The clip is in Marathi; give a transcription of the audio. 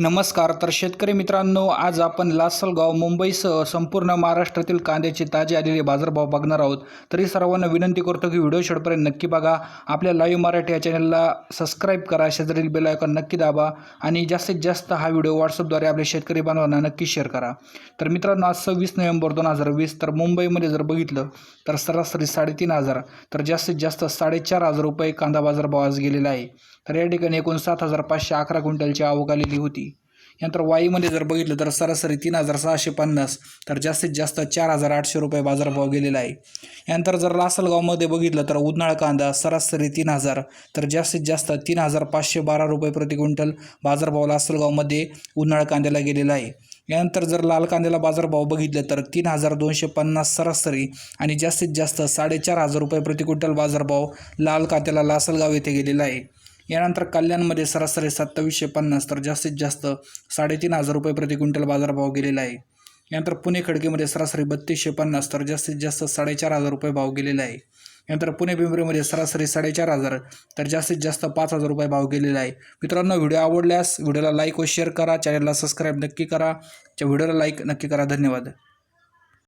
नमस्कार तर शेतकरी मित्रांनो आज आपण लासलगाव मुंबईसह संपूर्ण महाराष्ट्रातील कांद्याचे ताजे आलेले बाजारभाव बघणार आहोत. तरी सर्वांना विनंती करतो की व्हिडिओ शेवटपर्यंत नक्की बघा. आपल्या लाईव्ह मराठी या चॅनलला सबस्क्राईब करा शेजारील बेल आयकॉन नक्की दाबा आणि जास्तीत जास्त हा व्हिडिओ व्हॉट्सअपद्वारे आपल्या शेतकरी बांधवांना नक्की शेअर करा. तर मित्रांनो आज सव्वीस नोव्हेंबर दोन हजार वीस तर मुंबईमध्ये जर बघितलं तर सरासरी साडेतीन हजार तर जास्तीत जास्त साडेचार हजार रुपये कांदा बाजारभाव आज गेलेला आहे. तर या ठिकाणी एकूण सात हजार पाचशे अकरा क्विंटलची आवक आलेली होती. यानंतर वाईमध्ये जर बघितलं तर सरासरी तीन हजार सहाशे पन्नास तर जास्तीत जास्त चार हजार आठशे रुपये बाजारभाव गेलेला आहे. यानंतर जर लासलगावमध्ये बघितलं तर उन्हाळ कांदा सरासरी तीन हजार तर जास्तीत जास्त तीन हजार पाचशे बारा रुपये प्रति क्विंटल बाजारभाव लासलगावमध्ये उन्हाळ कांद्याला गेलेला आहे. यानंतर जर लाल कांद्याला बाजारभाव बघितलं तर तीन हजार दोनशे पन्नास सरासरी आणि जास्तीत जास्त साडेचार हजार रुपये प्रति क्विंटल बाजारभाव लाल कांद्याला लासलगाव येथे गेलेला आहे. यानंतर कल्याणमध्ये सरासरी सत्तावीसशे पन्नास तर जास्तीत जास्त साडेतीन हजार रुपये प्रति क्विंटल बाजारभाव गेलेला आहे. यानंतर पुणे खडकीमध्ये सरासरी बत्तीसशे पन्नास तर जास्तीत जास्त साडेचार हजार रुपये भाव गेलेला आहे. यानंतर पुणे पिंपरीमध्ये सरासरी साडेचार हजार तर जास्तीत जास्त पाच हजार रुपये भाव गेलेला आहे. मित्रांनो व्हिडिओ आवडल्यास व्हिडिओला लाईक व शेअर करा. चॅनलला सबस्क्राईब नक्की करा. व्हिडिओला लाईक नक्की करा. धन्यवाद.